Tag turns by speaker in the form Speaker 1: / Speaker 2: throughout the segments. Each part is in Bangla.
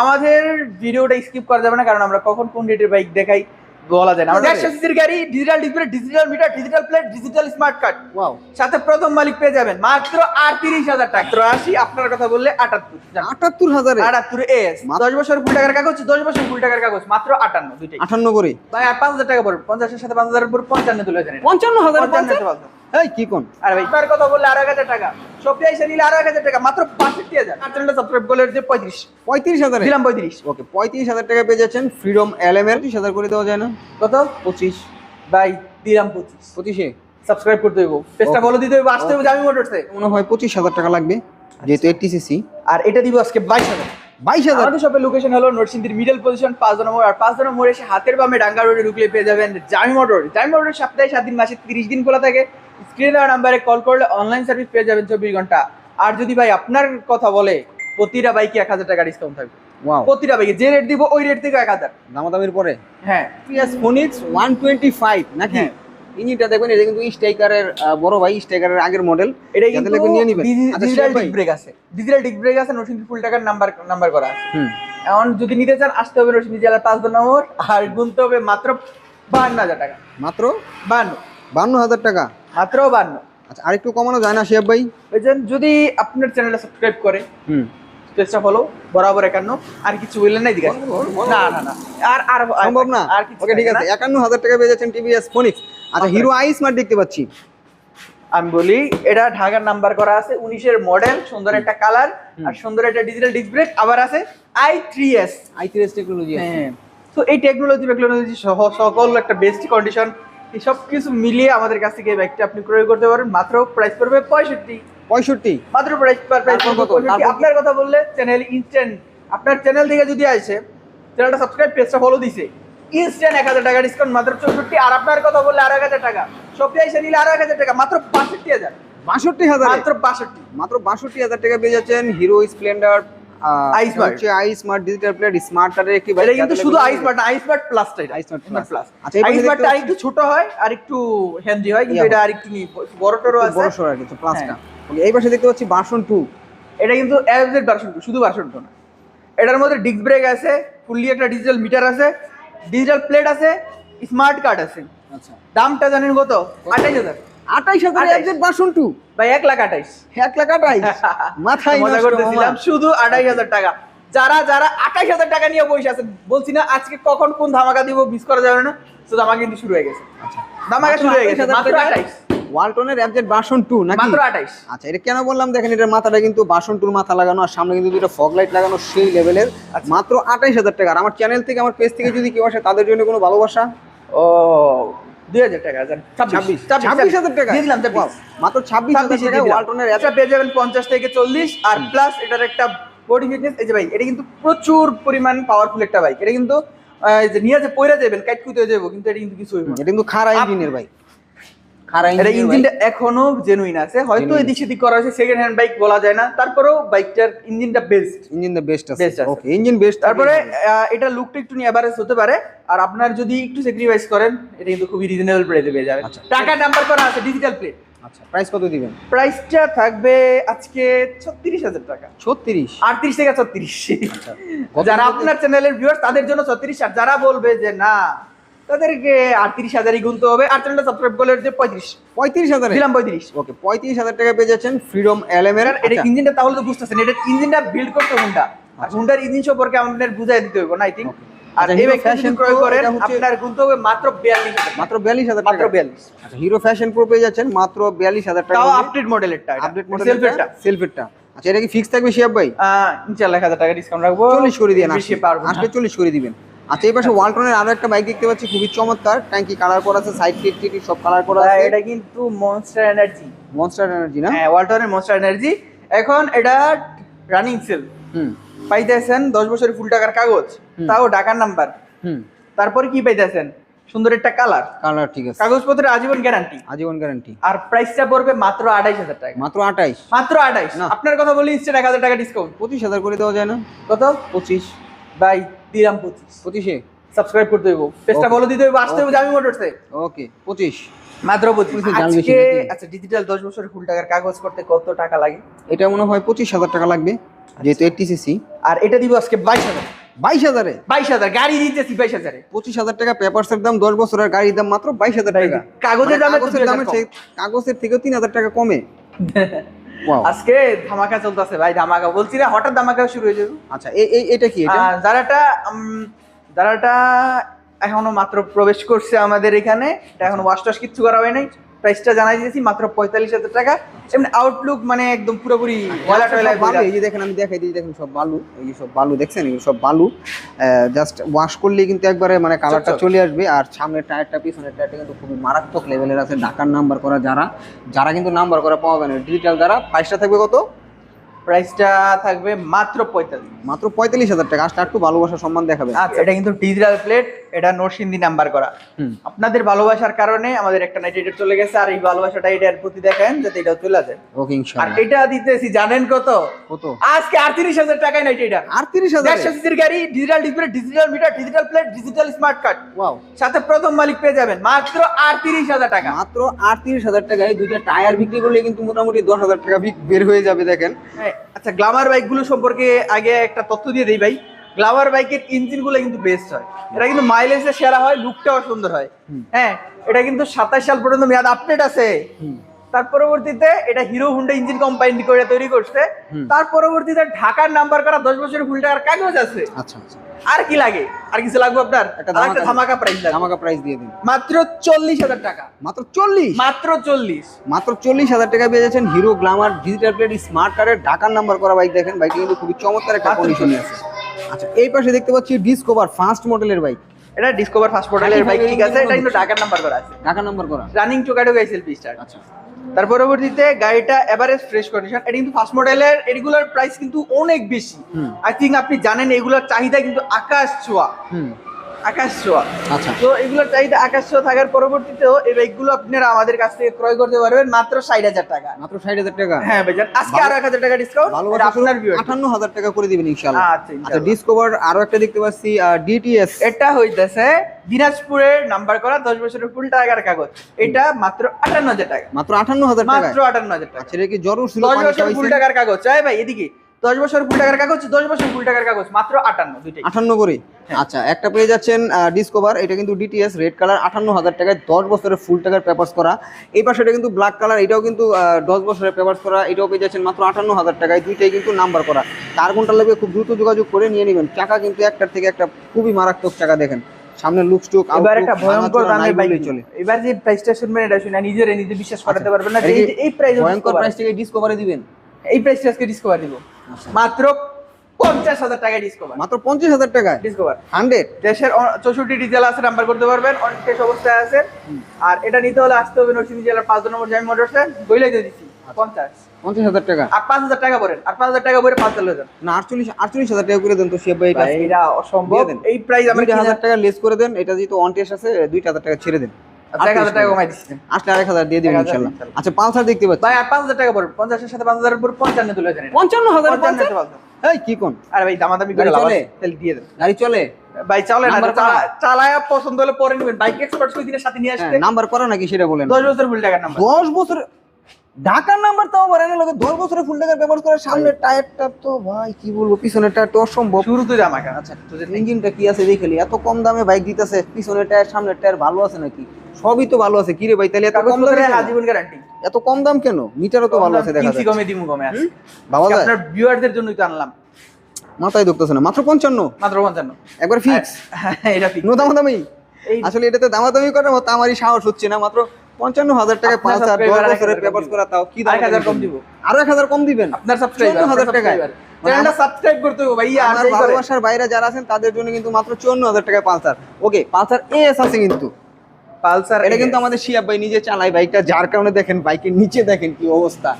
Speaker 1: আমাদের ভিডিওটা স্কিপ করা যাবে না কারণ আমরা কখন কোন রেটের বাইক দেখাই বলা যায় না। একশো সিসির গাড়ি digital display digital meter digital plate digital smart card
Speaker 2: wow
Speaker 1: সাথে প্রথম মালিক পেয়ে যাবেন মাত্র আটত্রিশ হাজার টাকা। আসি আপনার কথা বললে আটাত্তর।
Speaker 2: আটাত্তর হাজারে?
Speaker 1: আটাত্তর এস দশ বছর কুড়ি টাকার কাগজ দশ বছর কুড়ি টাকার কাগজ মাত্র আটান্ন দুইটাই।
Speaker 2: আটান্ন করে?
Speaker 1: ভাই আর পাঁচ হাজার টাকা পড়বে পঞ্চাশের সাথে পাঁচ হাজার পর পঞ্চান্ন তুলে জানেন
Speaker 2: পঞ্চান্ন হাজার
Speaker 1: পঞ্চান্ন।
Speaker 2: এই কি কোন?
Speaker 1: আর ভাই। আপনার কথা বললে আরও এক হাজার টাকা। শপে এসে নিলে আরও এক হাজার টাকা মাত্র বাষট্টি হাজার। আর চ্যানেলটা সাবস্ক্রাইব করলে যে পঁয়ত্রিশ।
Speaker 2: পঁয়ত্রিশ হাজারে?
Speaker 1: দিলাম পঁয়ত্রিশ।
Speaker 2: ওকে পঁয়ত্রিশ হাজার টাকা পেয়ে যাচ্ছেন ফ্রিডম এলএম এর পঁচিশ হাজার করে দেওয়া যায় না।
Speaker 1: কত?
Speaker 2: পঁচিশ।
Speaker 1: ভাই দিলাম পঁচিশ।
Speaker 2: পঁচিশে?
Speaker 1: সাবস্ক্রাইব করতে হইব। পেজটা. ফলো দিতে হইব আসতে হইব জামি মোটরসে
Speaker 2: মনে হয় পঁচিশ হাজার টাকা লাগবে যেহেতু এইটটি সিসি
Speaker 1: আর এটা দিব আজকে বাইশ হাজার।
Speaker 2: বাইশ হাজার?
Speaker 1: আমাদের শপের লোকেশন হলো নরসিংদীর মিডল পজিশন পাঁচ নম্বর আর পাঁচ নম্বর এসে হাতের বামে ডাঙ্গা রোডে ঢুকলে পেয়ে যাবেন জামি মোটর জামি মোটর সপ্তাহে সাত দিন মাসে তিরিশ দিন খোলা থাকে। স্ক্রিনে দেওয়া নাম্বারে কল করলে অনলাইন সার্ভিস পেয়ে যাবেন চব্বিশ ঘণ্টা। আর যদি ভাই আপনার কথা বলে প্রতিটা বাইকে এক হাজার টাকা ডিসকাউন্ট থাকবে। প্রতিটা বাইকে যে রেট দিব ওই রেট থেকে এক হাজার।
Speaker 2: দামাদামির পরে?
Speaker 1: হ্যাঁ।
Speaker 2: PS Phoenix one twenty five নাকি?
Speaker 1: হ্যাঁ।
Speaker 2: ইঞ্জিনটা দেখবেন এটা কিন্তু স্ট্রাইকারের বড় ভাই স্ট্রাইকারের আগের মডেল
Speaker 1: এটা কিন্তু
Speaker 2: নিয়ে নিবেন।
Speaker 1: ডিজিটাল ডিক ব্রেক আছে। ডিজিটাল ডিক ব্রেক আছে নরসিংদীর ফুল টাকার নাম্বার নাম্বার করা আছে। এখন যদি নিতে চান আসতে হবে নরসিংদী জেলার পাঁচ নম্বর আর গুনতে হবে মাত্র বান্ন হাজার টাকা।
Speaker 2: মাত্র?
Speaker 1: বান্ন।
Speaker 2: বান্ন হাজার টাকা?
Speaker 1: মাত্র বান্ন।
Speaker 2: আচ্ছা আরেকটু কমানো যায় না শিয়াব ভাই?
Speaker 1: যদি আপনার চ্যানেলটা সাবস্ক্রাইব করে
Speaker 2: হুম।
Speaker 1: ফলো বরাবর একান্ন আর কিছু বললেন না এদিকে। না না না। আর আর
Speaker 2: সম্ভব না?
Speaker 1: আর
Speaker 2: ওকে ঠিক আছে একান্ন হাজার টাকা পেয়ে যাচ্ছেন টিভিএস ফোনিক্স আচ্ছা হিরো আই স্মার্ট দেখতে পাচ্ছি।
Speaker 1: আমি বলি এটা ঢাকার নাম্বার করা আছে উনিশের মডেল সুন্দর একটা কালার আর সুন্দর একটা ডিজিটাল ব্রেক আবার আছে I three S
Speaker 2: I three S technology
Speaker 1: হ্যাঁ। তো এই টেকনোলজি টেকনোলজি সহ সকল একটা বেস্ট কন্ডিশন সব কিছু মিলিয়ে আমাদের কাছ থেকে এই বাইকটা আপনি ক্রয় করতে পারেন। মাত্র প্রাইস পড়বে পঁয়ষট্টি।
Speaker 2: পঁয়ষট্টি।
Speaker 1: মাত্র প্রাইস প্রাইস আপনার কথা বললে চ্যানেল ইনস্ট্যান্ট আপনার চ্যানেল থেকে যদি আসে চ্যানেলটা সাবস্ক্রাইব পেজটা ফলো দিছে ইনস্ট্যান্ট এক হাজার টাকা ডিসকাউন্ট মাত্র চৌষট্টি। আর আপনার কথা বললে আর এক হাজার টাকা। শপে এসে নিলে আর এক হাজার টাকা মাত্র বাষট্টি হাজার।
Speaker 2: বাষট্টি হাজার?
Speaker 1: মাত্র বাষট্টি।
Speaker 2: মাত্র বাষট্টি হাজার টাকা পেয়ে যাচ্ছেন হিরো স্প্লেন্ডার
Speaker 1: আই স্মার্ট।
Speaker 2: হচ্ছে I smart digital plate smart কার্ডের একটি
Speaker 1: এটা কিন্তু শুধু আই স্মার্ট আই স্মার্ট প্লাসটা এটা।
Speaker 2: আই স্মার্ট
Speaker 1: স্মার্ট প্লাস
Speaker 2: আচ্ছা এই
Speaker 1: আই
Speaker 2: পাশে
Speaker 1: স্মার্টটা
Speaker 2: দেখতে
Speaker 1: আরেকটু ছোট হয় আর একটু হ্যান্ডি কিন্তু এটা আরেকটু বড়টরও আছে।
Speaker 2: বড় সড় আর কিছু প্লাসটা ওকে এই পাশে দেখতে পাচ্ছি বাসন টু
Speaker 1: এটা কিন্তু অ্যাভারেজ ভার্সন শুধু ভার্সন টু না। এটার মধ্যে ডিস্ক ব্রেক আছে ফুললি একটা ডিজিটাল মিটার আছে ডিজিটাল প্লেট আছে স্মার্ট কার্ড আছে।
Speaker 2: আচ্ছা।
Speaker 1: দামটা জানেন কত? আঠাইশ হাজার।
Speaker 2: আঠাইশ হাজার। একজেট বাসন টু।
Speaker 1: ভাই এক লাখ আঠাইশ।
Speaker 2: এক লাখ আঠাইশ। মাথায়
Speaker 1: মজা করতেছিলাম শুধু আঠাইশ হাজার টাকা। যারা যারা আঠাইশ হাজার টাকা নিয়ে বসে আছেন বলছি না আজকে কখন কোন ধামাকা দিব মিস করা যাবে না। তো ধামাকা কিন্তু শুরু হয়ে গেছে।
Speaker 2: আচ্ছা।
Speaker 1: ধামাকা শুরু হয়ে গেছে মাত্র আঠাইশ।
Speaker 2: ওয়ালটনের অ্যাবজেট বাসন টু নাকি?
Speaker 1: মাত্র আঠাইশ।
Speaker 2: আচ্ছা এটা কেন বললাম? দেখেন এটার মাথাটা কিন্তু বাসন টুর মাথা লাগানো আর সামনে কিন্তু দুটো ফগ লাইট লাগানো সেই লেভেলের
Speaker 1: আচ্ছা।
Speaker 2: মাত্র আঠাইশ হাজার টাকা। আর আমার চ্যানেল থেকে আমার পেজ থেকে যদি কেউ আসে তাদের জন্য কোনো ভালোবাসা?
Speaker 1: ও দুই হাজার টাকা
Speaker 2: ছাব্বিশ ছাব্বিশ হাজার টাকা।
Speaker 1: দিয়ে দিলাম
Speaker 2: মাত্র ছাব্বিশ হাজার টাকা ওয়ালটনের
Speaker 1: এটা পেয়ে যাবেন পঞ্চাশ থেকে চল্লিশ আর প্লাস এটার একটা বডি ফিটনেস এই যে ভাই এটা কিন্তু প্রচুর পরিমাণ পাওয়ারফুল একটা বাইক এটা কিন্তু নিয়ে যে পয়রা যাবেন কাইট যাব কিন্তু এটা কিন্তু কিছু হইব না।
Speaker 2: এটা কিন্তু খারা ইঞ্জিনের
Speaker 1: এটা ইঞ্জিনটা এখনও জেনুইন আছে হয়তো এদিক সেদিক করা হয়েছে সেকেন্ড হ্যান্ড বাইক বলা যায় না। তারপরেও বাইকটার ইঞ্জিনটা বেস্ট
Speaker 2: ইঞ্জিন বেস্ট আছে। ওকে ইঞ্জিন বেস্ট
Speaker 1: তারপরে এটা লুকটা একটু অ্যাভারেজ হতে পারে। আর আপনার যদি একটু স্যাক্রিফাইস করেন এটা কিন্তু খুবই রিজনেবল প্রাইসে পেয়ে যাবেন।
Speaker 2: আচ্ছা।
Speaker 1: টাকা নাম্বার করা আছে ডিজিটাল প্লেট
Speaker 2: আচ্ছা প্রাইস কত দিবেন?
Speaker 1: প্রাইসটা থাকবে আজকে ছত্রিশ হাজার টাকা।
Speaker 2: ছত্রিশ?
Speaker 1: আটত্রিশ থেকে ছত্রিশ।
Speaker 2: আচ্ছা।
Speaker 1: যারা আপনার চ্যানেলের ভিউয়ার তাদের জন্য ছত্রিশ। আর যারা বলবে যে না তাদেরকে আটত্রিশ হাজারই গুনতে হবে। আর চ্যানেলটা সাবস্ক্রাইব করলে যে পঁয়ত্রিশ।
Speaker 2: পঁয়ত্রিশ হাজার?
Speaker 1: দিলাম পঁয়ত্রিশ।
Speaker 2: ওকে পঁয়ত্রিশ হাজার টাকা পেয়ে যাচ্ছেন ফ্রিডম এলএম এর
Speaker 1: এটা ইঞ্জিনটা তাহলে তো বুঝতেছেন এটা ইঞ্জিনটা বিল্ড করতে হুন্ডা আর হুন্ডার ইঞ্জিন সম্পর্কে আমাদের বুঝাই দিতে হবে না আই থিঙ্ক আর
Speaker 2: আচ্ছা,
Speaker 1: ক্রয় করেন আপনার গুনতে হবে মাত্র
Speaker 2: মাত্র আচ্ছা হিরো ফ্যাশন প্রো পেয়ে যাচ্ছেন মাত্র বিয়াল্লিশ হাজার টাকা
Speaker 1: তাও আপডেট মডেলেরটা
Speaker 2: আপডেট মডেল
Speaker 1: সেলফেরটা
Speaker 2: সেলফেটটা আচ্ছা এটা কি ফিক্স থাকবে শিয়াব ভাই?
Speaker 1: এক হাজার টাকা ডিসকাউন্ট রাখব।
Speaker 2: করে করে দিবেন। আচ্ছা এই পাশে ওয়ালটনের আরও একটা বাইক দেখতে পাচ্ছি খুবই চমৎকার। ট্যাঙ্কি কালার করা আছে? সাইড কিট টিট সব কালার করা আছে।
Speaker 1: এটা কিন্তু মনস্টার এনার্জি
Speaker 2: মনস্টার এনার্জি না?
Speaker 1: হ্যাঁ ওয়াল্টনের মনস্টার এনার্জি এখন এটা রানিং সেল
Speaker 2: হুম।
Speaker 1: পাইতেছেন দশ বছরের ফুল টাকার কাগজ। তাও ঢাকার নাম্বার
Speaker 2: হুম।
Speaker 1: তারপরে কি পাইতেছেন? সুন্দর একটা কালার
Speaker 2: কালার ঠিক আছে।
Speaker 1: কাগজপত্রের আজীবন গ্যারান্টি
Speaker 2: আজীবন গ্যারান্টি
Speaker 1: আর প্রাইসটা পড়বে মাত্র আঠাইশ হাজার টাকা।
Speaker 2: মাত্র আঠাইশ
Speaker 1: মাত্র আঠাইশ
Speaker 2: না।
Speaker 1: আপনার কথা বলি ইনস্টেন্ট এক হাজার টাকা ডিসকাউন্ট
Speaker 2: পঁচিশ হাজার করে দেওয়া যায় না।
Speaker 1: কত?
Speaker 2: পঁচিশ।
Speaker 1: ভাই দিলাম পঁচিশ।
Speaker 2: পঁচিশে?
Speaker 1: সাবস্ক্রাইব করতে হইব। পেজটা. ফলো দিতে হইব আসতে হইব জামি মোটরসে
Speaker 2: ওকে পঁচিশ।
Speaker 1: মাত্র পঁচিশ। আজকে আচ্ছা ডিজিটাল দশ বছরের ফুল টাকার কাগজ করতে কত টাকা লাগে?
Speaker 2: এটা মনে হয় পঁচিশ হাজার টাকা লাগবে যেহেতু এইটটি সিসি
Speaker 1: আর এটা দিব আজকে বাইশ হাজার।
Speaker 2: বাইশ হাজারে?
Speaker 1: বাইশ হাজার গাড়ি দিতেছি বাইশ হাজারে।
Speaker 2: পঁচিশ হাজার টাকা পেপারসের দাম দশ বছরের গাড়ির দাম মাত্র বাইশ হাজার টাকা।
Speaker 1: কাগজের
Speaker 2: মানে
Speaker 1: দামে
Speaker 2: কাগজের
Speaker 1: 2000
Speaker 2: দামের কাগজের থেকেও তিন হাজার টাকা কমে.
Speaker 1: আজকে ধামাকা চলতেছে। ভাই ধামাকা বলছি না হঠাৎ ধামাকা শুরু হয়ে যাবে।
Speaker 2: আচ্ছা এই- এটা কি
Speaker 1: যারাটা উম, যারাটা এখনও মাত্র প্রবেশ করছে আমাদের এখানে এখন এখনও ওয়াশ টাশ কিচ্ছু করা হয় নাই। প্রাইসটা জানাই দিয়েছি মাত্র পঁয়তাল্লিশ হাজার টাকা। এমনি আউটলুক মানে একদম পুরোপুরি ময়লা টয়লা
Speaker 2: বালু এই যে দেখেন আমি দেখাই দিই দেখেন সব বালু এই যে সব বালু দেখছেন এগুলো সব বালু। জাস্ট ওয়াশ করলেই কিন্তু একবারে মানে কালারটা চলে আসবে। আর সামনের টায়ারটা পিছনের টায়ারটা কিন্তু খুবই মারাত্মক লেভেলের আছে। ঢাকার নাম্বার করা যারা যারা কিন্তু নাম্বার করা পাওয়া যায় না। ডিজিটাল যারা প্রাইসটা থাকবে কত?
Speaker 1: প্রাইসটা থাকবে মাত্র পঁয়তাল্লিশ।
Speaker 2: মাত্র পঁয়তাল্লিশ হাজার টাকা। আসলে একটু ভালোবাসা সম্মান দেখাবে
Speaker 1: আচ্ছা। এটা কিন্তু ডিজিটাল প্লেট এটা নরসিংদী নাম্বার করা। আপনাদের ভালোবাসার কারণে আমাদের একটা নাইট চলে গেছে আর এই ভালোবাসাটা এটার প্রতি দেখেন যাতে এটাও চলে যায়।
Speaker 2: ওকে
Speaker 1: আর এটা দিতেছি জানেন কত?
Speaker 2: কত?
Speaker 1: আজকে আটত্রিশ হাজার টাকায় নাইট
Speaker 2: আটত্রিশ হাজার?
Speaker 1: দেড়শো সিসির গাড়ি digital display digital meter digital plate digital smart card
Speaker 2: wow
Speaker 1: সাথে প্রথম মালিক পেয়ে যাবেন মাত্র আটত্রিশ হাজার টাকা।
Speaker 2: মাত্র আটত্রিশ হাজার টাকায় দুইটা টায়ার বিক্রি করলে কিন্তু মোটামুটি দশ হাজার টাকা বিক- বের হয়ে যাবে দেখেন।
Speaker 1: হ্যাঁ, আচ্ছা গ্লামার বাইকগুলো সম্পর্কে আগে একটা তথ্য দিয়ে দিই ভাই। গ্লামার বাইকের ইঞ্জিনগুলো কিন্তু বেস্ট হয়। এটা কিন্তু মাইলেজে সেরা হয় লুকটাও সুন্দর হয়। হ্যাঁ এটা কিন্তু সাতাশ সাল পর্যন্ত মেয়াদ আপডেট আছে। তার পরবর্তীতে এটা হিরো হুন্ডা ইঞ্জিন কোম্পানি করে তৈরি করছে। তার পরবর্তীতে ঢাকার নাম্বার করা দশ বছরের ফুল টাকার কাগজ আছে।
Speaker 2: আচ্ছা আচ্ছা।
Speaker 1: আর কি লাগে? আর কিছু লাগবে আপনার?
Speaker 2: একটা ধামাকা-
Speaker 1: ধামাকা প্রাইস লাগবে।
Speaker 2: আমাকে প্রাইস দিয়ে দিন।
Speaker 1: মাত্র চল্লিশ হাজার টাকা।
Speaker 2: মাত্র চল্লিশ?
Speaker 1: মাত্র চল্লিশ।
Speaker 2: মাত্র চল্লিশ হাজার টাকা পেয়ে যাচ্ছেন Hero Glamour digital plate smart কার্ডের ঢাকার নাম্বার করা বাইক দেখেন। বাইকটি কিন্তু খুবই চমৎকার একটা কন্ডিশনে আছে। আচ্ছা এই পাশে দেখতে পাচ্ছি ডিসকভার ফার্স্ট মডেলের বাইক
Speaker 1: এটা ডিসকভার ফার্স্ট মডেলের বাইক ঠিক আছে? এটা কিন্তু ঢাকার নাম্বার করা আছে।
Speaker 2: ঢাকার নাম্বার করা।
Speaker 1: রানিং টোকাটো গাইসেল পি স্টার
Speaker 2: আচ্ছা।
Speaker 1: তার পরবর্তীতে গাড়িটা এভারেজ ফ্রেশ কন্ডিশন এটা কিন্তু ফার্স্ট মডেলের এগুলোর প্রাইস কিন্তু অনেক বেশি। আই থিঙ্ক আপনি জানেন এগুলোর চাহিদা কিন্তু আকাশ ছোঁয়া।
Speaker 2: হুম।
Speaker 1: আকাশ ছোঁয়া।
Speaker 2: আচ্ছা।
Speaker 1: তো এগুলোর চাহিদা আকাশ ছোঁয়া থাকার পরবর্তীতেও এই বাইকগুলো আপনারা আমাদের কাছ থেকে ক্রয় করতে পারবেন মাত্র ষাট হাজার টাকা।
Speaker 2: মাত্র ষাট হাজার টাকা?
Speaker 1: হ্যাঁ ভাইজান আজকে আরও এক হাজার টাকা ডিসকাউন্ট আপনার
Speaker 2: আটান্ন হাজার টাকা করে দিবেন ইনশাল্লাহ
Speaker 1: আচ্ছা,
Speaker 2: আচ্ছা ডিসকভার আরও একটা দেখতে পাচ্ছি ডিটিএস
Speaker 1: এটা হইতেছে দিনাজপুরের নাম্বার করা দশ বছরের ফুল টাকার কাগজ। এটা মাত্র আটান্ন হাজার টাকা।
Speaker 2: মাত্র আটান্ন হাজার
Speaker 1: মাত্র আটান্ন হাজার টাকা।
Speaker 2: আচ্ছা কি
Speaker 1: দশ বছর ফুল টাকার কাগজ। চাই ভাই এদিকে। দশ বছর ফুল টাকার কাগজ দশ বছর ফুল টাকার কাগজ মাত্র আটান্ন দুইটাই।
Speaker 2: আটান্ন করে? আচ্ছা একটা পেয়ে যাচ্ছেন ডিসকভার এটা কিন্তু ডিটিএস রেড কালার আটান্ন হাজার টাকায় দশ বছরের ফুল টাকার পেপার্স করা। এই পাশে এটা কিন্তু ব্ল্যাক কালার এটাও কিন্তু দশ বছরের পেপার্স করা এটাও পেয়ে যাচ্ছেন মাত্র আটান্ন হাজার টাকায় দুইটাই কিন্তু নাম্বার করা। কার কোনটা লাগবে খুব দ্রুত যোগাযোগ করে নিয়ে নেবেন। চাকা কিন্তু একটার থেকে একটা খুবই মারাত্মক চাকা দেখেন। সামনের লুক স্টুক
Speaker 1: এবার একটা ভয়ঙ্কর দামের বাইক
Speaker 2: চলে।
Speaker 1: এবার যে প্রাইসটা শুনবেন এটা শুনে নিজেরে নিজে বিশ্বাস করাতে
Speaker 2: আচ্ছা।
Speaker 1: পারবেন না এই এই প্রাইস
Speaker 2: ভয়ঙ্কর প্রাইস থেকে ডিসকভারে দিবেন?
Speaker 1: এই প্রাইসটা আজকে ডিসকভার দিব।
Speaker 2: আচ্ছা।
Speaker 1: মাত্র পঞ্চাশ হাজার টাকায় ডিসকভার
Speaker 2: মাত্র পঞ্চাশ হাজার টাকায়?
Speaker 1: ডিসকভার
Speaker 2: হান্ড্রেড
Speaker 1: দেশের চৌষট্টি ডিজেল আছে নাম্বার করতে পারবেন অনেক শেষ অবস্থায় আছে। আর এটা নিতে হলে আসতে হবে নরসিংদী জেলার পাঁচ নম্বর জামি মোটরসে বইলাই দিয়ে দিচ্ছি
Speaker 2: আচ্ছা।
Speaker 1: পঞ্চাশ।
Speaker 2: পঞ্চাশ হাজার টাকা?
Speaker 1: আর পাঁচ হাজার টাকা আর পাঁচ হাজার টাকা পাঁচ হাজার
Speaker 2: না আটচল্লিশ আটচল্লিশ হাজার টাকা করে দেন তো সে ভাই এটা
Speaker 1: এটা অসম্ভব।
Speaker 2: দেন।
Speaker 1: এই প্রাইস আমার
Speaker 2: হাজার টাকা লেস করে দেন এটা যেহেতু অন টেস্ট আছে দুইটা হাজার টাকা ছেড়ে দেন।
Speaker 1: এক হাজার টাকা কমাই দিচ্ছি
Speaker 2: আসলে আরেক হাজার দিয়ে দেবেন
Speaker 1: 1000
Speaker 2: ইনশাল্লাহ।
Speaker 1: ইনশাল্লাহ।
Speaker 2: আচ্ছা পালসার দেখতে পাচ্ছি।
Speaker 1: ভাই পাঁচ হাজার টাকা ভরবেন পঞ্চাশের সাথে পাঁচ হাজারের উপর পঞ্চান্ন তুলে জানেন
Speaker 2: পঞ্চান্ন হাজার
Speaker 1: পঞ্চান্ন
Speaker 2: পালসার?
Speaker 1: পালসার।
Speaker 2: এই কি কোন?
Speaker 1: আরে ভাই দামাদামি করে
Speaker 2: চলে?
Speaker 1: তাহলে দিয়ে দেন।
Speaker 2: গাড়ি চলে?
Speaker 1: ভাই চলে না
Speaker 2: নাম্বার
Speaker 1: চালা-
Speaker 2: করা?
Speaker 1: চালায়া পছন্দ হলে পরে নেবেন। বাইক এক্সপার্ট কই দিনের সাথে নিয়ে আসতে?
Speaker 2: নাম্বার করা নাকি সেটা বলেন।
Speaker 1: দশ বছর ফুল টাকার নাম্বার
Speaker 2: দশ বছর ঢাকার নাম্বার তাও লাগে দশ বছরের ফুল টাকার ব্যবহার করে সামনের টায়ারটা তো ভাই কি বলব পিছনের টায়ার তো অসম্ভব
Speaker 1: কেন
Speaker 2: আচ্ছা ইঞ্জিনটা কি আছে দেখলি এত কম দামে বাইক দিতেছে পিছনের টায়ার সামনের টায়ার ভালো আছে নাকি? সবই তো ভালো আছে। কিরে ভাই তাহলে এত কম দামে
Speaker 1: আজীবন গ্যারান্টি
Speaker 2: এত কম দাম কেন? মিটারও তো ভালো আছে দেখা যাচ্ছে
Speaker 1: কমে দিমু কমে আছে
Speaker 2: বাবা
Speaker 1: আপনার ভিউয়ারদের জন্যই তো আনলাম।
Speaker 2: মাথায় ধরতেছে না। মাত্র পঞ্চান্ন?
Speaker 1: মাত্র পঞ্চান্ন।
Speaker 2: একবার ফিক্স
Speaker 1: হ্যাঁ, এটা ঠিক
Speaker 2: নো দামাদামি আসলে এটাতে দামাদামি করার মতো আমারই সাহস হচ্ছে না। মাত্র পঞ্চান্ন হাজার টাকা পাঁচ হাজার দশ বছরের পেপার করা তাও কি
Speaker 1: আরেক হাজার কম দিব।
Speaker 2: আরও এক হাজার কম দিবেন?
Speaker 1: আপনার সাবস্ক্রাইবার
Speaker 2: হাজার টাকায়।
Speaker 1: চ্যানেলটা সাবস্ক্রাইব করতে হবে ভাইয়া
Speaker 2: আমার ভালোবাসার বাইরে যারা আছেন তাদের জন্য কিন্তু মাত্র চুয়ান্ন হাজার টাকায় পালসার। ওকে পালসার এস আছে কিন্তু।
Speaker 1: পালসার
Speaker 2: এটা কিন্তু আমাদের শিয়াব ভাই নিজে চালায় বাইকটা যার কারণে দেখেন বাইকের নিচে দেখেন কি অবস্থা।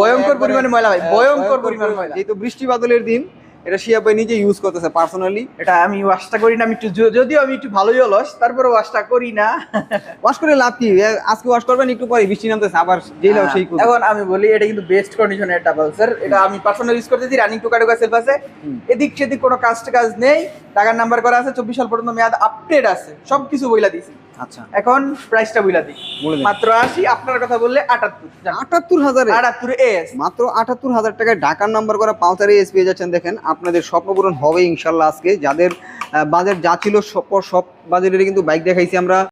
Speaker 1: ভয়ঙ্কর পরিমাণে ময়লা ভাই, ভয়ঙ্কর পরিমাণে ময়লা।
Speaker 2: যেহেতু বৃষ্টি বাদলের দিন এটা শিয়াব ভাই নিজে ইউজ করতেছে পার্সোনালি
Speaker 1: এটা আমি ওয়াশটা করি না আমি একটু যদিও আমি একটু ভালোই অলস তারপরে ওয়াশটা করি না।
Speaker 2: ওয়াশ করে লাভ কি? আজকে ওয়াশ করবেন একটু পরে বৃষ্টি নামতেছে আবার যেই লাভ সেই করবে।
Speaker 1: এখন আমি বলি এটা কিন্তু বেস্ট কন্ডিশনের একটা পালসার। এটা আমি পার্সোনাল ইউজ করতেছি রানিং টুকা টুকা সেলফ আছে। এদিক সেদিক কোনো কাজ কাজ নেই। টাকার নাম্বার করা আছে চব্বিশ সাল পর্যন্ত মেয়াদ আপডেট আছে সব কিছু বইলা দিয়েছি
Speaker 2: আচ্ছা।
Speaker 1: এখন প্রাইসটা বইলা দিই। মাত্র আশি আপনার কথা বললে আটাত্তর।
Speaker 2: আটাত্তর হাজার?
Speaker 1: আটাত্তর এস
Speaker 2: মাত্র আটাত্তর হাজার টাকায় ঢাকার নাম্বার করা পাঁচারে এস পেয়ে যাচ্ছেন দেখেন আপনাদের স্বপ্ন পূরণ হবে ইনশাল্লাহ আজকে। যাদের বাজেট যা ছিল সব সব বাজেটের কিন্তু বাইক দেখাইছি আমরা।